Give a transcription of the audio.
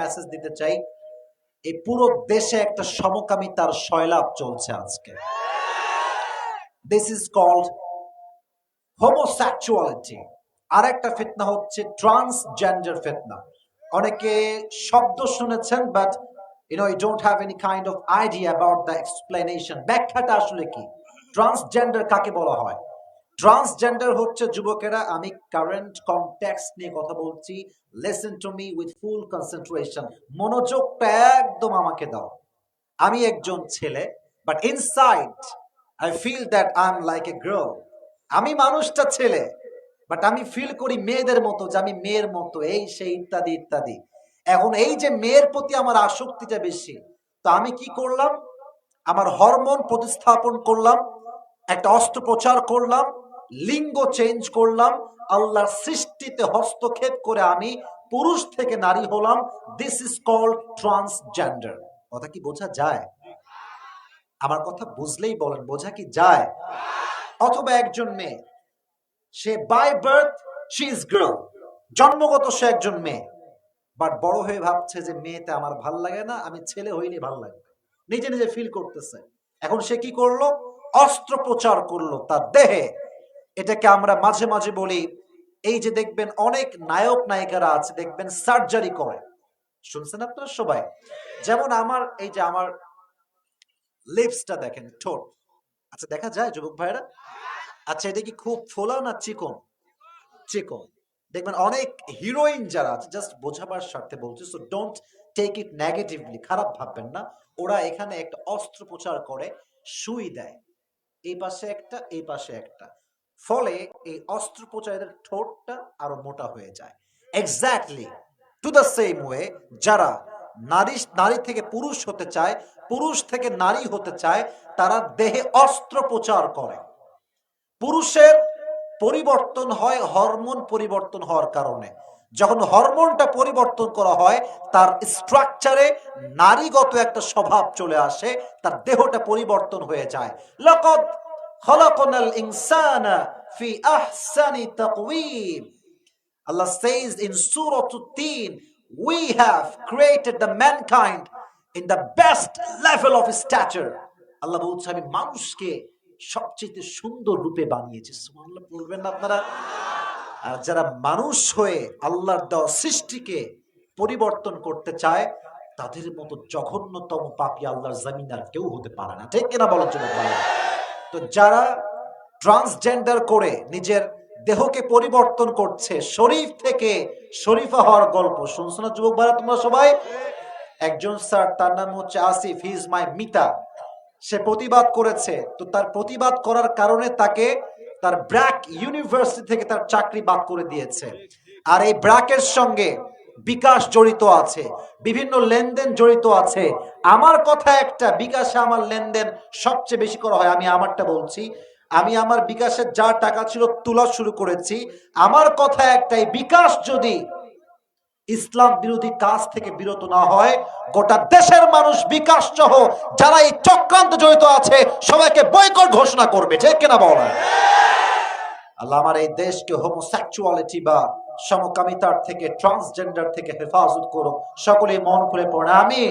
Message দিতে চাই, এই পুরো দেশে একটা সমকামিতার শৈলাভ চলছে আজকে। দিস ইজ কল্ড হোমোসেক্সুয়ালিটি আর একটা ফিতনা হচ্ছে ট্রান্সজেন্ডার ফিতনা। অনেকে শব্দ শুনেছেন but you know you don't have any kind of idea about the explanation ব্যাখ্যাটা আসলে কি? ট্রান্সজেন্ডার কাকে বলা হয়? ট্রান্সজেন্ডার হচ্ছে যুবকেরা, আমি কারেন্ট কনটেক্সট নিয়ে কথা বলছি। Listen to me with full concentration মনোযোগটা একদম আমাকে দাও। আমি একজন ছেলে but inside I feel that I am like a girl আমি মানুষটা ছেলে বাট আমি ফিল করি মেয়েদের মতো যে আমি মেয়ের মতো, এই সেই ইত্যাদি ইত্যাদি। এখন এই যে মেয়ের প্রতি আমার আসক্তিটা বেশি, তো আমি কি করলাম? আমার হরমোন প্রতিস্থাপন করলাম, একটা অস্ত্রোপচার করলাম লিঙ্গ চেঞ্জ করলাম, আল্লাহর সৃষ্টিতে হস্তক্ষেপ করে আমি পুরুষ থেকে নারী হলাম। দিস ইজ কল্ড ট্রান্সজেন্ডার কথা কি বোঝা যায়? আমার কথা বুঝলেই বলেন, বোঝা কি যায়? অথবা একজন মেয়ে, সে by birth she is girl জন্মগত সে একজন মেয়ে। বাট বড় হয়ে ভাবছে যে মেয়েতে আমার ভালো লাগে না, আমি ছেলে হইলে ভালো লাগবে নিজে নিজে ফিল করতেছে। এখন সে কি করল? অস্ত্রোপচার করল তার দেহে। এটাকে আমরা মাঝে মাঝে বলি, এই যে দেখবেন অনেক নায়ক নায়িকারা আছে, দেখবেন সার্জারি করে। শুনছেন আপনারা সবাই? যেমন আমার, এই যে আমার লিপসটা দেখেন, ঠোঁট। আচ্ছা দেখা যায় যুবক ভাইরা আচ্ছা এটা কি খুব ফোলা না চিকন? চিকন। দেখবেন অনেক হিরোইন যারা আছে জাস্ট বোঝাবার স্বার্থে বলছি so don't take it negatively খারাপ ভাববেন না। ওরা এখানে একটা অস্ত্রোপচার করে, সুই দেয়। এই পাশে একটা, এই পাশে একটা। ফলে এই অস্ত্রোপচারের ঠোঁটটা আরও মোটা হয়ে যায়। Exactly to the same way যারা নারী নারী থেকে পুরুষ হতে চায়, পুরুষ থেকে নারী হতে চায়, তারা দেহে অস্ত্রোপচার করে। পুরুষের পরিবর্তন হয় হরমোন পরিবর্তন হওয়ার কারণে। যখন হরমোনটা পরিবর্তন করা হয়, তার স্ট্রাকচারে নারীগত একটা স্বভাব চলে আসে, তার দেহটা পরিবর্তন হয়ে যায়। লকদ খলাকনাল ইনসানা ফি আহসানি তাকওয়িম। Allah says in Surah Tin, we have created the mankind in the best level of stature. আল্লাহ বলছে আমি মানুষকে সবচেয়ে সুন্দর রূপে বানিয়েছি। সুবহানাল্লাহ বলবেন না আপনারা? আর যারা মানুষ হয়ে আল্লাহর দেওয়া সৃষ্টিকে পরিবর্তন করতে চায় তাদের মতো জঘন্যতম পাপী আল্লাহর জমিন আর কেউ হতে পারে না। ঠিক কিনা বলার জন্য তো যারা ট্রান্সজেন্ডার করে নিজের দেহকে পরিবর্তন করছে, শরীফ থেকে শরীফা হওয়ার গল্প। শুনছো না, যুবক ভাইরা, তোমরা সবাই? একজন স্যার, তার নাম হচ্ছে আসিফ হি ইজ মাই মিতা। সে প্রতিবাদ করেছে। তো তার প্রতিবাদ করার কারণে তাকে তার ব্র্যাক ইউনিভার্সিটি থেকে তার চাকরি বাদ করে দিয়েছে। আর এই ব্র্যাকের সঙ্গে বিকাশ জড়িত আছে, বিভিন্ন লেনদেন জড়িত আছে। আমার কথা একটা, বিকাশে আমার লেনদেন সবচেয়ে বেশি করা হয়। আমি আমারটা বলছি, আমি আমার বিকাশের যা টাকা ছিল তোলা শুরু করেছি। আমার কথা একটাই, বিকাশ যদি ইসলাম বিরোধী কাজ থেকে বিরত না হয়, গোটা দেশের মানুষ বিকাশ সহ যারা এই চক্রান্ত জড়িত আছে, সবাইকে বয়কট ঘোষণা করবে। ঠিক কিনা বলা? আল্লাহ আমার এই দেশকে হোমোসেক্সুয়ালিটি বা সমকামিতার থেকে ট্রান্সজেন্ডার থেকে হেফাজত করো। সকলে মন খুলে পড়ে আমি